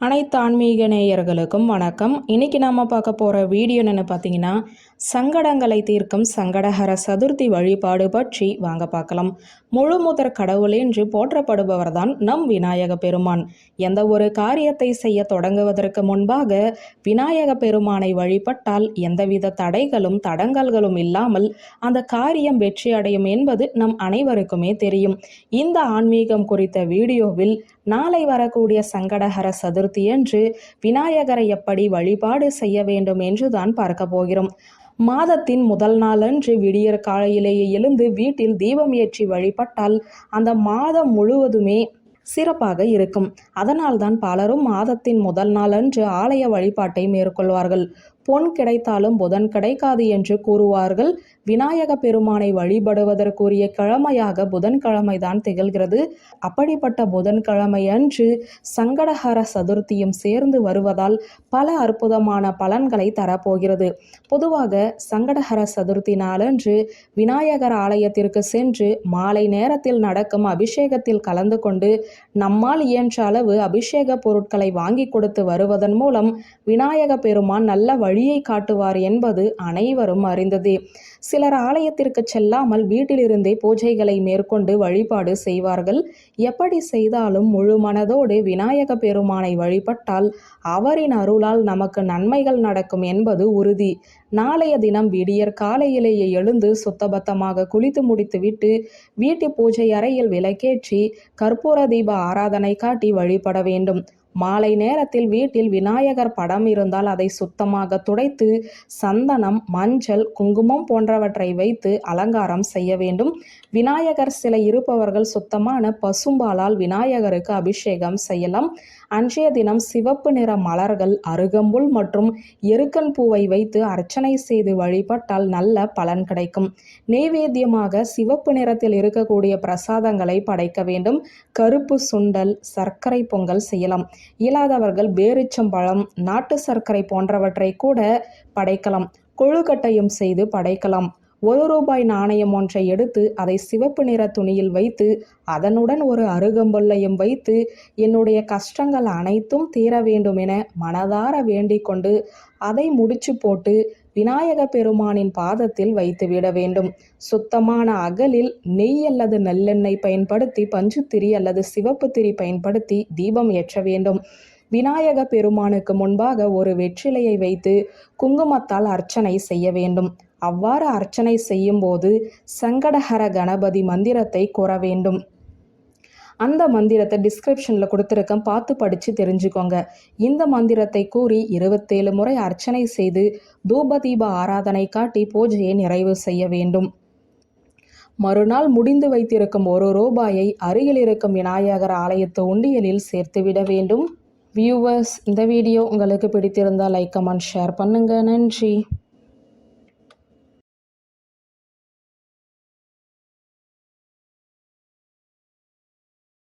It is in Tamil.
அனைத்து ஆன்மீக நேயர்களுக்கும் வணக்கம். இன்னைக்கு நாம் பார்க்க போகிற வீடியோ என்னென்னு பார்த்தீங்கன்னா சங்கடங்களை தீர்க்கும் சங்கடஹர சதுர்த்தி வழிபாடு பற்றி வாங்க பார்க்கலாம். முழு முதற் கடவுள் என்று போற்றப்படுபவர் தான் நம் விநாயக பெருமான். எந்த ஒரு காரியத்தை செய்ய தொடங்குவதற்கு முன்பாக விநாயக பெருமானை வழிபட்டால் எந்தவித தடைகளும் தடங்கல்களும் இல்லாமல் அந்த காரியம் வெற்றி அடையும் என்பது நம் அனைவருக்குமே தெரியும். இந்த ஆன்மீகம் குறித்த வீடியோவில் நாளை வரக்கூடிய சங்கடஹர சதுர்த்தி என்று விநாயகரை எப்படி வழிபாடு செய்ய வேண்டும் என்றுதான் பார்க்க போகிறோம். மாதத்தின் முதல் நாளன்று விடியற் காலையிலேயே எழுந்து வீட்டில் தீபம் ஏற்றி வழிபட்டால் அந்த மாதம் முழுவதுமே சிறப்பாக இருக்கும். அதனால்தான் பலரும் மாதத்தின் முதல் நாளன்று ஆலய வழிபாட்டை மேற்கொள்வார்கள். பொன் கிடைத்தாலும் புதன் கிடைக்காது என்று கூறுவார்கள். விநாயக பெருமானை வழிபடுவதற்குரிய கிழமையாக புதன்கிழமைதான் திகழ்கிறது. அப்படிப்பட்ட புதன்கிழமை அன்று சங்கடஹர சதுர்த்தியும் சேர்ந்து வருவதால் பல அற்புதமான பலன்களை தரப்போகிறது. பொதுவாக சங்கடஹர சதுர்த்தி நாளன்று விநாயகர் ஆலயத்திற்கு சென்று மாலை நேரத்தில் நடக்கும் அபிஷேகத்தில் கலந்து கொண்டு நம்மால் இயன்ற அளவு அபிஷேக பொருட்களை வாங்கி கொடுத்து வருவதன் மூலம் விநாயக பெருமான் நல்ல வழி வழியை காட்டுவார் என்பது அனைவரும் அறிந்ததே. சிலர் ஆலயத்திற்கு செல்லாமல் வீட்டிலிருந்தே பூஜைகளை மேற்கொண்டு வழிபாடு செய்வார்கள். எப்படி செய்தாலும் முழு மனதோடு விநாயக பெருமானை வழிபட்டால் அவரின் அருளால் நமக்கு நன்மைகள் நடக்கும் என்பது உறுதி. நாளைய தினம் விடியற் காலையிலேயே எழுந்து சுத்தபத்தமாக குளித்து முடித்துவிட்டு வீட்டு பூஜை அறையில் விளக்கேற்றி கற்பூர தீப ஆராதனை காட்டி வழிபட வேண்டும். மாலை நேரத்தில் வீட்டில் விநாயகர் படம் இருந்தால் அதை சுத்தமாக துடைத்து சந்தனம் மஞ்சள் குங்குமம் போன்றவற்றை வைத்து அலங்காரம் செய்ய வேண்டும். விநாயகர் சிலை இருப்பவர்கள் சுத்தமான பசும்பாலால் விநாயகருக்கு அபிஷேகம் செய்யலாம். அன்றைய தினம் சிவப்பு நிற மலர்கள் அருகம்புல் மற்றும் எருக்கன் பூவை வைத்து அர்ச்சனை செய்து வழிபட்டால் நல்ல பலன் கிடைக்கும். நெய்வேத்தியமாக சிவப்பு நிறத்தில் இருக்கக்கூடிய பிரசாதங்களை படைக்க வேண்டும். கருப்பு சுண்டல் சர்க்கரை பொங்கல் செய்யலாம். இயலாதவர்கள் பேரிச்சம்பழம் நாட்டு சர்க்கரை போன்றவற்றை கூட படைக்கலாம். கொழுக்கட்டையும் செய்து படைக்கலாம். ஒரு ரூபாய் நாணயம் ஒன்றை எடுத்து அதை சிவப்பு நிற துணியில் வைத்து அதனுடன் ஒரு அருகம்புல்லையும் வைத்து என்னுடைய கஷ்டங்கள் அனைத்தும் தீர வேண்டும் என மனதார வேண்டிக் கொண்டு அதை முடிச்சு போட்டு விநாயக பெருமானின் பாதத்தில் வைத்துவிட வேண்டும். சுத்தமான அகலில் நெய் அல்லது நல்லெண்ணெய் பயன்படுத்தி பஞ்சுத்திரி அல்லது சிவப்பு திரி பயன்படுத்தி தீபம் ஏற்ற வேண்டும். விநாயக பெருமானுக்கு முன்பாக ஒரு வெற்றிலையை வைத்து குங்குமத்தால் அர்ச்சனை செய்ய வேண்டும். அவ்வாறு அர்ச்சனை செய்யும்போது சங்கடஹர கணபதி மந்திரத்தை கூற வேண்டும். அந்த மந்திரத்தை டிஸ்கிரிப்ஷனில் கொடுத்துருக்கேன். பார்த்து படித்து தெரிஞ்சுக்கோங்க. இந்த மந்திரத்தை கூறி இருபத்தேழு முறை அர்ச்சனை செய்து தூப தீப ஆராதனை காட்டி பூஜையை நிறைவு செய்ய வேண்டும். மறுநாள் முடிந்து வைத்திருக்கும் ஒரு ரூபாயை அருகில் இருக்கும் விநாயகர் ஆலயத்து உண்டியலில் சேர்த்துவிட வேண்டும். வியூவர்ஸ் இந்த வீடியோ உங்களுக்கு பிடித்திருந்தால் லைக் கமெண்ட் ஷேர் பண்ணுங்கள் நன்றி.